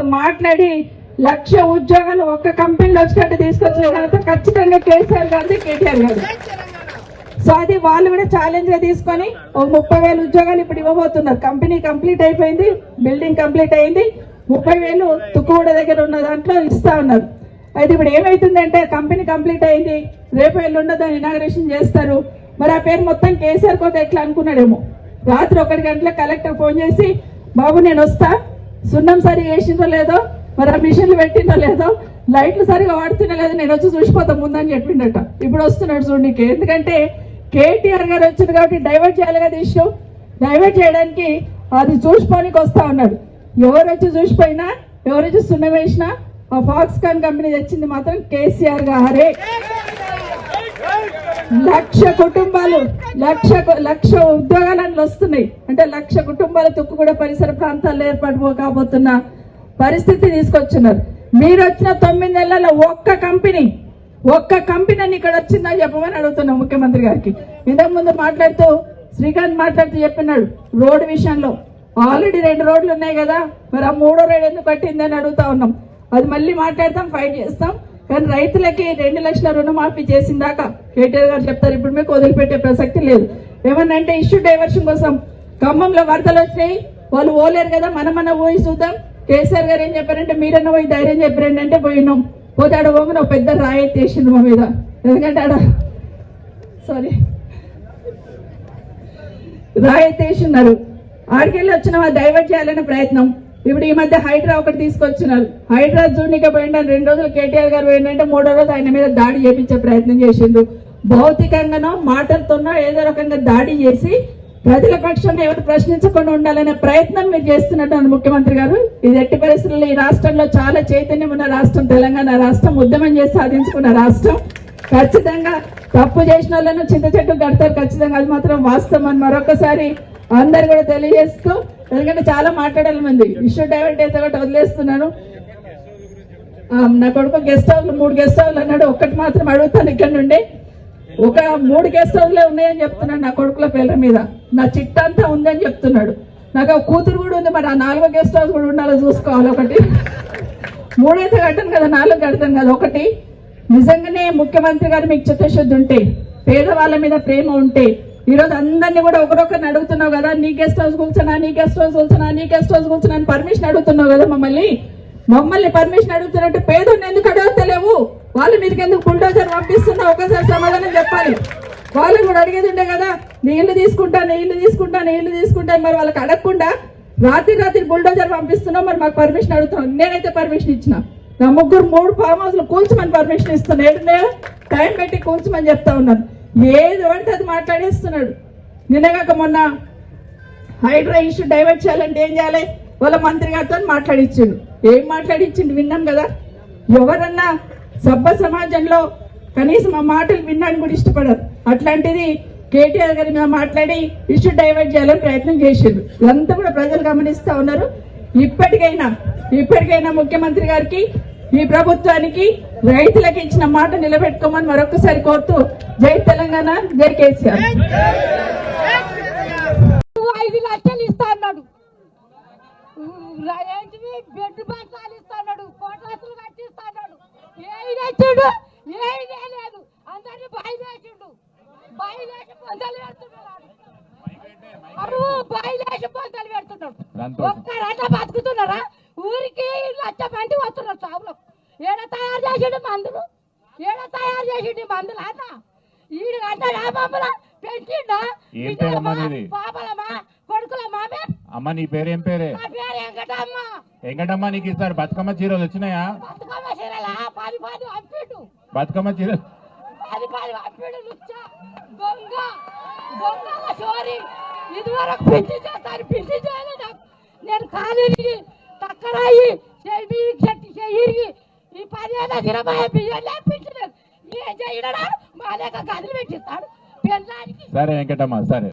వాళ్ళతో మాట్లాడి లక్ష ఉద్యోగాలు ఒక్క కంపెనీలో వచ్చినట్టు తీసుకొచ్చిన తర్వాత ఖచ్చితంగా కేసీఆర్ గారిది కేటీఆర్ గారు. సో అది వాళ్ళు కూడా ఛాలెంజ్గా తీసుకొని ఓ ముప్పై వేల ఉద్యోగాలు ఇప్పుడు ఇవ్వబోతున్నారు. కంపెనీ కంప్లీట్ అయిపోయింది బిల్డింగ్ కంప్లీట్ అయింది. ముప్పై వేలు తుక్కుగూడ దగ్గర ఉన్న దాంట్లో ఇస్తా ఉన్నారు. అయితే ఇప్పుడు ఏమైతుందంటే కంపెనీ కంప్లీట్ అయింది రేపు ఎల్లుండో దాన్ని ఇనాగ్రేషన్ చేస్తారు. మరి ఆ పేరు మొత్తం కేసీఆర్ కోత ఎట్లా అనుకున్నాడేమో. రాత్రి ఒకటి గంటలకు కలెక్టర్ ఫోన్ చేసి బాబు నేను వస్తా సున్నం సరిగా వేసిందో లేదో మరి ఆ మిషన్లు పెట్టిందో లేదో లైట్లు సరిగా వాడుతున్నా లేదో నేను వచ్చి చూసిపోతా ముందని చెప్పిండట. ఇప్పుడు వస్తున్నాడు చూడనికి ఎందుకంటే కేటీఆర్ గారు వచ్చింది కాబట్టి డైవర్ట్ చేయాలి కదా ఇష్యూ. డైవర్ట్ చేయడానికి అది చూసిపోనికి వస్తా ఉన్నాడు. ఎవరు వచ్చి చూసిపోయినా ఎవరు వచ్చి సున్నం వేసినా ఆ ఫాక్స్కాన్ కంపెనీ తెచ్చింది మాత్రం కేసీఆర్ గారే. లక్ష కుటుంబాలు లక్ష లక్ష ఉద్యోగాలు వస్తున్నాయి. అంటే లక్ష కుటుంబాలు తుక్కుగూడ పరిసర ప్రాంతాల్లో ఏర్పాటు కాబోతున్న పరిస్థితి తీసుకొచ్చున్నారు. మీరు వచ్చిన తొమ్మిది నెలల ఒక్క కంపెనీ ఒక్క కంపెనీ అని ఇక్కడ వచ్చిందని చెప్పమని అడుగుతున్నాం ముఖ్యమంత్రి గారికి. ఇంతకు ముందు మాట్లాడుతూ శ్రీకాంత్ మాట్లాడుతూ చెప్పినాడు రోడ్డు విషయంలో. ఆల్రెడీ రెండు రోడ్లు ఉన్నాయి కదా మరి ఆ మూడో రోడ్ ఎందుకు కట్టిందని అడుగుతా ఉన్నాం. అది మళ్ళీ మాట్లాడతాం ఫైట్ చేస్తాం. కానీ రైతులకి రెండు లక్షల రుణమాఫీ చేసిన దాకా కేటీఆర్ గారు చెప్తారు ఇప్పుడు మీకు వదిలిపెట్టే ప్రసక్తి లేదు. ఏమన్నంటే ఇష్యూ డైవర్షన్ కోసం ఖమ్మంలో వరదలు వచ్చినాయి. వాళ్ళు పోలేరు కదా మనం పోయి చూద్దాం. కేసీఆర్ గారు ఏం చెప్పారంటే మీరన్న పోయి ధైర్యం చెప్పారండి అంటే పోయినాం. పోతే ఆడ పోమని ఒక పెద్ద రాయి ఎత్తేసిండు మా మీద. ఎందుకంటే ఆడ సారీ రాయి ఎత్తేసిన్నారు ఆడికెళ్ళి వచ్చిన వాళ్ళు డైవర్ట్ చేయాలనే ప్రయత్నం. ఇప్పుడు ఈ మధ్య హైడ్రా ఒకటి తీసుకొచ్చినారు. హైడ్రా జూనిక పోయిండని రెండు రోజులు కేటీఆర్ గారు పోయిందంటే మూడో రోజు ఆయన మీద దాడి చేపించే ప్రయత్నం చేసిండు. భౌతికంగానో మాటలతోనో ఏదో రకంగా దాడి చేసి ప్రజల పక్షాన్ని ఎవరు ప్రశ్నించకుండా ఉండాలనే ప్రయత్నం మీరు చేస్తున్నట్టు ముఖ్యమంత్రి గారు. ఇది ఎట్టి పరిస్థితుల్లో ఈ రాష్ట్రంలో చాలా చైతన్యం ఉన్న రాష్ట్రం తెలంగాణ రాష్ట్రం ఉద్యమం చేసి సాధించుకున్న రాష్ట్రం. ఖచ్చితంగా తప్పు చేసిన వాళ్ళను చింత చెట్టు కడతారు ఖచ్చితంగా. అది మాత్రం వాస్తవం అని మరొకసారి అందరు కూడా తెలియజేస్తూ ఎందుకంటే చాలా మాట్లాడాలి మంది. ఇష్యూ డైవర్ట్ అయితే ఒకటి వదిలేస్తున్నాను. నా కొడుకు గెస్ట్ హౌస్ మూడు గెస్ట్ హౌస్ అన్నాడు. ఒక్కటి మాత్రం అడుగుతాను ఇక్కడ నుండి. ఒక మూడు గెస్ట్ హౌస్లే ఉన్నాయని చెప్తున్నాడు నా కొడుకుల పేర్ల మీద. నా చిట్ట అంతా ఉందని చెప్తున్నాడు. నాకు కూతురు కూడా ఉంది. మరి ఆ నాలుగో గెస్ట్ హౌస్ కూడా ఉండాలో చూసుకోవాలి ఒకటి. మూడైతే కట్టాను కదా నాలుగు కడతాను కదా ఒకటి. నిజంగానే ముఖ్యమంత్రి గారు మీకు చిత్తశుద్ధి ఉంటే పేదవాళ్ళ మీద ప్రేమ ఉంటే ఈరోజు అందరినీ కూడా ఒకరొకరిని అడుగుతున్నావు కదా నీ గెస్ట్ హౌస్ కూర్చున్నా నీ గెస్ట్ హౌస్ కూర్చున్నా నీ గెస్ట్ హౌస్ కూర్చున్నా అని పర్మిషన్ అడుగుతున్నావు కదా మమ్మల్ని? మమ్మల్ని పర్మిషన్ అడుగుతున్నట్టు పేదోడిని ఎందుకు అడగతలేవు వాళ్ళ మీదకి ఎందుకు బుల్డోజర్ పంపిస్తున్నావు ఒకసారి సమాధానం చెప్పాలి. వాళ్ళు కూడా అడిగేది ఉండే కదా నీళ్ళు తీసుకుంటా నీళ్ళు తీసుకుంటా నీళ్ళు తీసుకుంటా మరి వాళ్ళకి అడగకుండా రాత్రి రాత్రి బుల్డోజర్ పంపిస్తున్నాం మరి మాకు పర్మిషన్ అడుగుతున్నాం నేనైతే పర్మిషన్ ఇచ్చిన. నా ముగ్గురు మూడు ఫామ్ హౌస్లు కూల్చమని పర్మిషన్ ఇస్తున్నాను నేను టైం పెట్టి కూల్చమని చెప్తా ఉన్నాను. ఏది పడితే అది మాట్లాడేస్తున్నాడు. నిన్నగాక మొన్న హైడ్రా ఇష్యూ డైవర్ట్ చేయాలంటే ఏం చేయాలి? వాళ్ళ మంత్రి గారితో మాట్లాడిచ్చిండు. ఏం మాట్లాడిచ్చిండు? విన్నాం కదా? ఎవరన్నా సభ్య సమాజంలో కనీసం ఆ మాటలు విన్నాను కూడా ఇష్టపడరు. అట్లాంటిది కేటీఆర్ గారి మీద మాట్లాడి ఇష్యూ డైవర్ట్ చేయాలని ప్రయత్నం చేసిండు. ఇదంతా కూడా ప్రజలు గమనిస్తూ ఉన్నారు. ఇప్పటికైనా ఇప్పటికైనా ముఖ్యమంత్రి గారికి ఈ ప్రభుత్వానికి రైతులకు ఇచ్చిన మాట నిలబెట్టుకోమని మరొకసారి కోరుతూ జై తెలంగాణ జై కేసీఆర్. ఐదు లక్షలు ఇస్తా అన్నాడు. ఏంటివి బెడ్ బస్తాలు ఇస్తా అన్నాడు. కోటాసులు కట్టిస్తా అన్నాడు. ఏమి తెచ్చిండు? ఏమి లేదు అందరినీ బయలుదేసిండు బయలుదేసి పొందలు పెడుతున్నాడు. అరువు బయలుదేసి పొందలు పెడుతున్నాడు. సంతోషం. ఒక్కరట బతుకుతున్నారా ఊరికి లక్ష మంది వస్తున్నారు చావులు. ఏడ తయారు చేసిండు మందులు. ఏడ తయారు చేసిండు మందులు అన్న. ఈడు అంటే మమ్మల పెంచిండా. ఏం పేరమ్మా నీది? పాపలమా కొడుకులమా మేము అమ్మ నీ పేరేం పేరే? నా పేరు వెంకటమ్మ. వెంకటమ్మ నీకు ఇస్తారు. బతుకమ్మ చీరలు వచ్చినాయా? బతుకమ్మ చీరలా? పది పది పంపిడు. బతుకమ్మ చీరలు పది పది పంపిడు లుచ్చ దొంగ. దొంగల చోరీ ఇదివరకు పిండి చేస్తారు. చేయలేదు. నాకు. నేను కాలేజీకి తక్కరాయి చెయ్యి చెట్టు చెయ్యి ఈ పదిహేను బియ్యం ఏం చేయడా మా లేక గదిలు పెట్టిస్తాడు. పెళ్ళానికి సరే వెంకటమ్మ సరే.